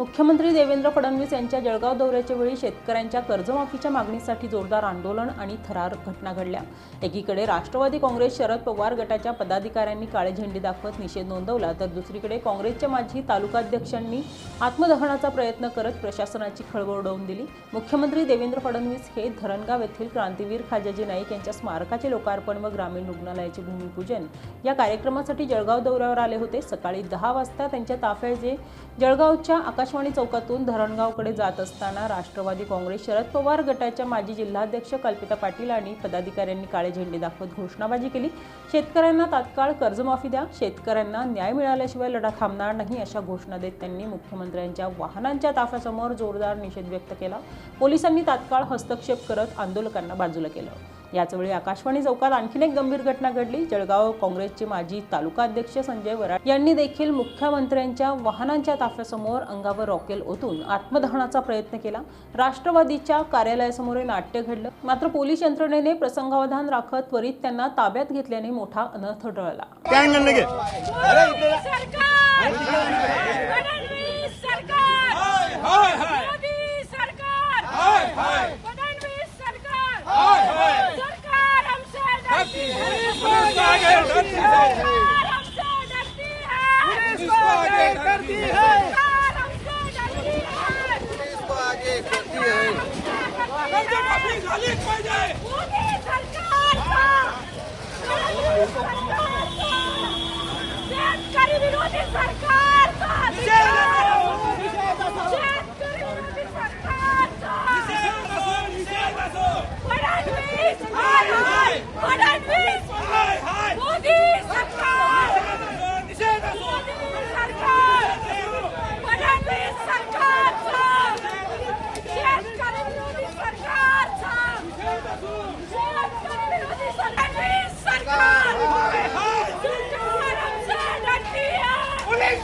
मुख्यमंत्री देवेंद्र फडणवीस यांच्या जळगाव दौऱ्याच्या वेळी शेतकऱ्यांच्या कर्जमाफीच्या मागणीसाठी जोरदार आंदोलन आणि थरार घटना घडल्या. एकीकडे राष्ट्रवादी काँग्रेस शरद पवार गटाच्या पदाधिकाऱ्यांनी काळे झेंडे दाखवत निषेध नोंदवला तर दुसरीकडे काँग्रेसच्या माजी तालुकाध्यक्षांनी आत्मदहनाचा प्रयत्न करत प्रशासनाची खळबळ उडवून दिली. मुख्यमंत्री देवेंद्र फडणवीस हे धरणगाव येथील क्रांतीवीर खाजाजी नाईक यांच्या स्मारकाचे लोकार्पण व ग्रामीण रुग्णालयाचे भूमिपूजन या कार्यक्रमासाठी जळगाव दौऱ्यावर आले होते. सकाळी दहा वाजता त्यांच्या ताफ्याचे जळगावच्या आकाश आकाशवाणी चौकातून धरणगावकडे जात असताना राष्ट्रवादी काँग्रेस शरद पवार गटाच्या माजी जिल्हाध्यक्ष कल्पिता पाटील आणि पदाधिकाऱ्यांनी काळे झेंडे दाखवत घोषणाबाजी केली. शेतकऱ्यांना तात्काळ कर्जमाफी द्या. शेतकऱ्यांना न्याय मिळाल्याशिवाय लढा थांबणार नाही अशा घोषणा देत त्यांनी मुख्यमंत्र्यांच्या वाहनांच्या ताफ्यासमोर जोरदार निषेध व्यक्त केला. पोलिसांनी तात्काळ हस्तक्षेप करत आंदोलकांना बाजूला केलं. याचवेळी आकाशवाणी चौकात आणखीन एक गंभीर घटना घडली. जळगाव काँग्रेसचे माजी तालुका अध्यक्ष संजय वराड यांनी देखील मुख्यमंत्र्यांच्या वाहनांच्या ताफ्यासमोर अंगावर रॉकेल ओतून आत्मदहनाचा प्रयत्न केला. राष्ट्रवादीच्या कार्यालयासमोर हे नाट्य घडलं. मात्र पोलीस यंत्रणेने प्रसंगावधान राखत त्वरित त्यांना ताब्यात घेतल्याने मोठा अनर्थ टळला.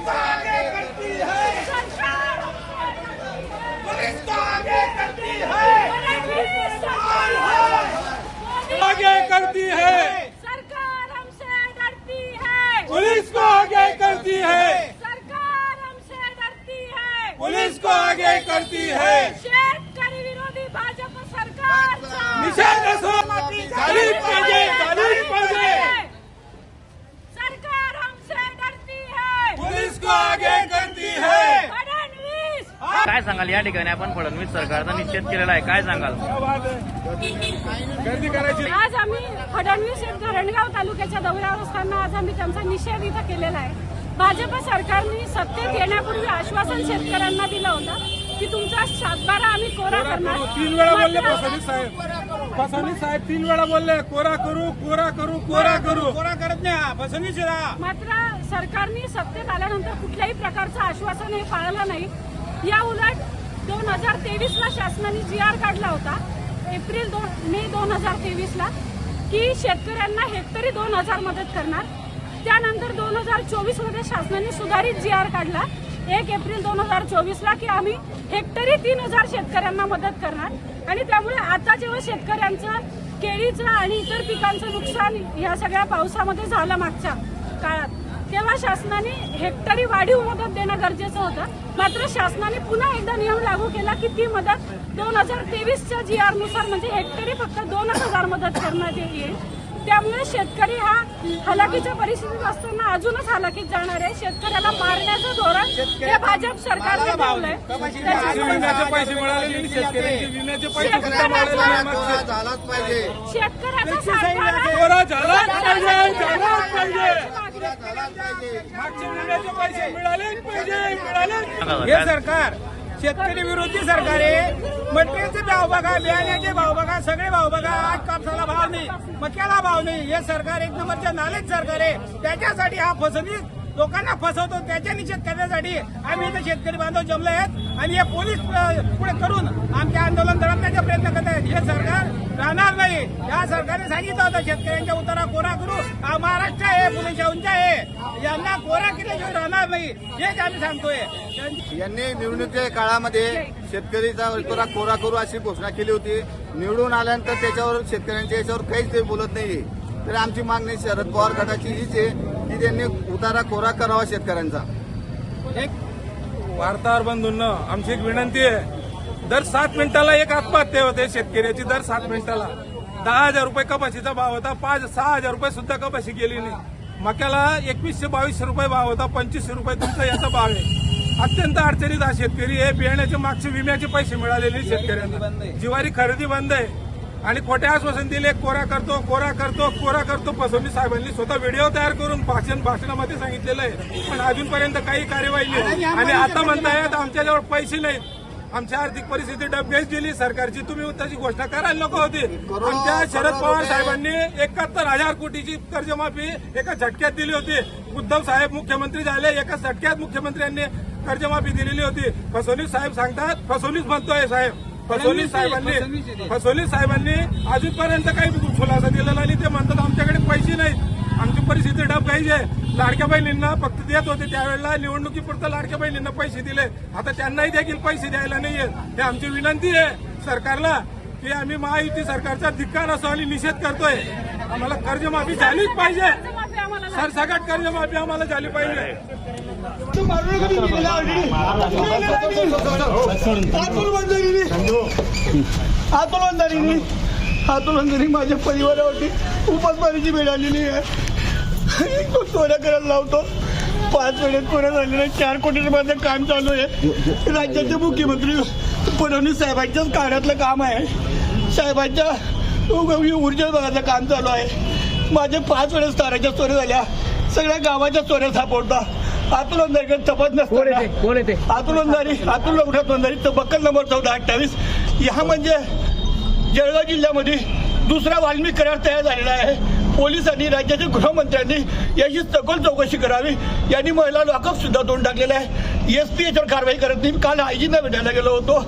आगे करती है। सरकार पुलिस आगे करती है आगे करती है हमसे डरती है पुलिस को आगे करती है। सरकार हमसे डरती है। पुलिस को आगे करती है। काय सांगाल? या ठिकाणी आपण फडणवीस सरकारचा निषेध केलेला आहे. काय सांगाल? आज आम्ही फडणवीस धरणगाव तालुक्याच्या दौऱ्यावर असताना आज आम्ही त्यांचा निषेध इथं केलेला आहे. भाजप सरकारने सत्तेत येण्यापूर्वी आश्वासन शेतकऱ्यांना दिलं होतं की तुमचा सातबारा आम्ही कोरा करणार. फसवणीस साहेब तीन वेळा बोलले. कोरा करू कोरा करू कोरा करू कोरा करत नाही फसवणीस मात्र सरकारने सत्तेत आल्यानंतर कुठल्याही प्रकारचं आश्वासन हे पाळलं नाही. या उलट दोन हजार तेवीस ला शासनाने जी आर काढला होता एप्रिल दोन मे दोन हजार तेवीस ला की शेतकऱ्यांना हेक्टरी दोन हजार मदत करणार. त्यानंतर दोन हजार चोवीसमध्ये शासनाने सुधारित जी आर काढला. एक एप्रिल दोन हजार चोवीस ला की आम्ही हेक्टरी तीन हजार शेतकऱ्यांना मदत करणार. आणि त्यामुळे आता जेव्हा शेतकऱ्यांचं केळीचं आणि इतर पिकांचं नुकसान या सगळ्या पावसामध्ये झालं मागच्या काळात तेव्हा शासनाने हेक्टरी वाढीव मदत देणं गरजेचं होतं. मात्र शासनाने पुन्हा एकदा नियम लागू केला की ती मदत दोन हजार तेवीसच्या जी आरनुसार म्हणजे हेक्टरी फक्त दोनच हजार मदत करण्यात येईल. त्यामुळे शेतकरी हा हलाखीच्या परिस्थितीत असताना अजूनच हलाखीत जाणार आहे. शेतकऱ्याला मारण्याचं धोरण हे भाजप सरकारने ठेवलंय. शेतकऱ्यांचे हे सरकार शेतकरी विरोधी सरकार आहे मटेरियलचे भाव बघा बियाण्याचे भाव बघा सगळे भाव बघा आज कापसाला भाव नाही मक्याला भाव नाही. हे सरकार एक नंबरच्या नालेच सरकार. आहे त्याच्यासाठी हा फसवणूक लोकांना फसवतो त्याच्या निषेध करण्यासाठी आम्ही इथे शेतकरी बांधव जमले आहेत. आणि हे पोलीस पुढे करून आमच्या आंदोलन दडपण्याचा प्रयत्न करत आहेत. हे सरकार राहणार नाही. या सरकारने सांगितलं होतं शेतकऱ्यांच्या उतारा कोरा करू. हा महाराष्ट्र आहे पोलीस शाहूंचा आहे. यांना कोरा केल्याशिवाय राहणार नाही. हेच आम्ही सांगतोय. यांनी निवडणुकीच्या काळामध्ये शेतकरीचा उतारा कोरा करू अशी घोषणा केली होती. निवडून आल्यानंतर त्याच्यावर शेतकऱ्यांच्या याच्यावर काहीच ते बोलत नाहीये. तर आमची मागणी शरद पवार गटाची हीच आहे. की त्यांनी उतारा कोरा करावा शेतकऱ्यांचा. एक वार्ताहर बंधूंना आमची एक विनंती आहे. दर सात मिनिटाला एक आत्महत्या होते शेतकऱ्याची दर सात मिनिटाला. दहा हजार रुपये कपाशीचा भाव होता पाच सहा हजार रुपये सुद्धा कपाशी गेली नाही. मक्याला एकवीसशे बावीसशे रुपये भाव होता पंचवीसशे रुपये तुमचा याचा भाव आहे. अत्यंत अडचणीत हा शेतकरी हे बियाण्याचे मागचे विम्याचे पैसे मिळालेले शेतकऱ्यांना. जिवारी खरेदी बंद आहे. आणि खोटे आश्वासन दिले कोरा करतो कोरा करतो कोरा करतो. फसवणूक साहेबांनी स्वतः व्हिडिओ तयार करून भाषण भाषणामध्ये सांगितलेलं आहे. पण अजूनपर्यंत काही कार्यवाही नाही आणि आता म्हणतायत आमच्याजवळ पैसे नाहीत. आमची आर्थिक परिस्थिती डबेच दिली सरकारची तुम्ही त्याची घोषणा करायला नको होती. आमच्या शरद पवार साहेबांनी एकाहत्तर हजार कोटीची कर्जमाफी एका झटक्यात दिली होती. उद्धव साहेब मुख्यमंत्री झाले. एका झटक्यात मुख्यमंत्र्यांनी कर्जमाफी दिलेली होती. फसवणूक साहेब सांगतात फसवणूक म्हणतोय साहेब. फसवणूक साहेबांनी फसवणूक साहेबांनी अजूनपर्यंत काही खुलासा दिलेला नाही. ते म्हणतात आमच्याकडे पैसे नाहीत. आमची परिस्थिती डब आहे. लाडक्या बहिणींना फक्त देत होते त्यावेळेला निवडणुकीपुरतं लाडक्या बहिणींना पैसे दिले. आता त्यांनाही देखील पैसे द्यायला नाहीये. हे आमची विनंती आहे सरकारला की आम्ही महायुती सरकारचा धिक्कार असो आणि निषेध करतोय. आम्हाला कर्जमाफी झालीच पाहिजे. सरसकट कर्जमाफी आम्हाला झाली पाहिजे. आंदोलनदारीने आंदोलनदारी माझ्या परिवारावरती उपासमारीची वेळ आलेली आहे. तो चोऱ्या करायला लावतो. पाच वेळेत चोऱ्या झालेल्या चार कोटी रुपयाचं काम चालू आहे. राज्याचे मुख्यमंत्री फडणवीस साहेबांच्याच कार्यातलं काम आहे. साहेबांच्या ऊर्जा विभागाचं काम चालू आहे. माझे पाच वेळेस ताराच्या चोऱ्या झाल्या. सगळ्या गावाच्या चोऱ्या सापडता आंदोलनदारी तपास नसताना. आंदोलनदारी आंदोलन उठा बक्कल नंबर चौदा अठ्ठावीस. ह्या म्हणजे जळगाव जिल्ह्यामध्ये दुसरा वाल्मिक करार तयार झालेला आहे. पोलिसांनी राज्याच्या गृहमंत्र्यांनी याची सखोल चौकशी करावी. यांनी महिला लॉकअप सुद्धा तोंड टाकलेलं आहे. एस पी याच्यावर कारवाई करत नाही. काल हायजीनला भेटायला गेलो होतो.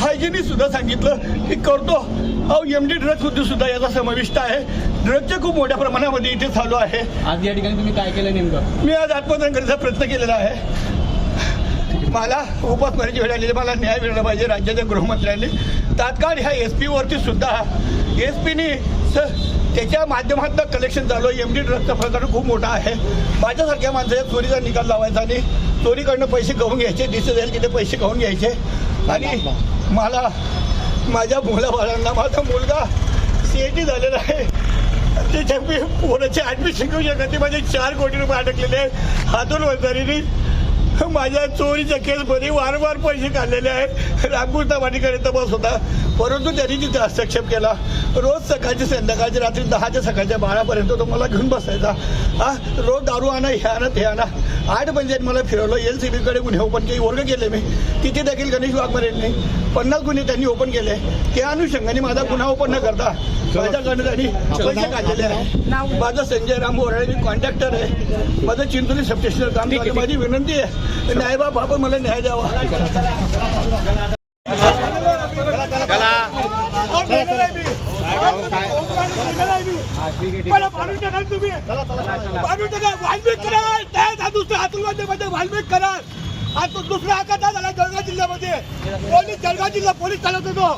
हायजीनी सुद्धा सांगितलं की करतो. अहो एम डी ड्रग्स उद्योग सुद्धा याचा समाविष्ट आहे. ड्रग्सचे खूप मोठ्या प्रमाणामध्ये इथे चालू आहे. आज या ठिकाणी तुम्ही काय केलं नेमकं? मी आज आत्मदान करण्याचा प्रयत्न केलेला आहे. मला उपासमारीची वेळ आलेली मला न्याय मिळाला पाहिजे राज्याच्या गृहमंत्र्यांनी. तात्काळ ह्या एस पी वरती सुद्धा एस पीनी त्याच्या माध्यमातून कलेक्शन चालू एम डी ड्रगचा प्रकार खूप मोठा आहे. माझ्यासारख्या माणसाच्या चोरीचा निकाल लावायचा आणि चोरीकडनं पैसे गहून घ्यायचे दिसत जाईल की ते पैसे गहून घ्यायचे. आणि मला माझ्या मुलाबाळांना माझा मुलगा सी ए टी झालेला आहे. त्याच्या मी पोराचे ऍडमिशन घेऊ शकत ते माझे चार कोटी रुपये अडकलेले आहेत. हातून वंजारीने माझ्या चोरीच्या केसमध्ये वारंवार पैसे काढलेले आहेत. रामकृष्ण वाटीकडे तपास होता. परंतु त्यांनी तिथे हस्तक्षेप केला. रोज सकाळची संध्याकाळची रात्री दहाच्या सकाळच्या बारापर्यंत तो मला घेऊन बसायचा. हा रोज दारू आणा हे आणा ते आणा. आठ पंचायत मला फिरवलं. एल सी बीकडे गुन्हे ओपन केले वर्ग केले मी. तिथे देखील गणेश वाघमारेंनी पन्नास गुन्हे त्यांनी ओपन केले. त्या अनुषंगाने माझा गुन्हा ओपन न करता माझ्याकडनं त्यांनी पैसे काढलेले आहे माझं संजय राम बोराळे मी कॉन्ट्रॅक्टर आहे. माझं चिंचोली सबस्टेशनवर काम. माझी विनंती आहे. न्यायबाब आपण मला न्याय द्यावा. वाल्मिक कराल हा तो दुसरा आकाता झाला जळगाव जिल्ह्यामध्ये. पोलीस जळगाव जिल्हा पोलीस चालवत होतो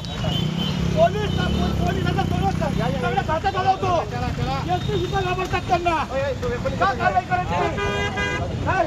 पोलीस पोलिसांचा सर्वच सगळं खाता चालवतो. एसपी सुद्धा घाबरतात त्यांना. कारवाई?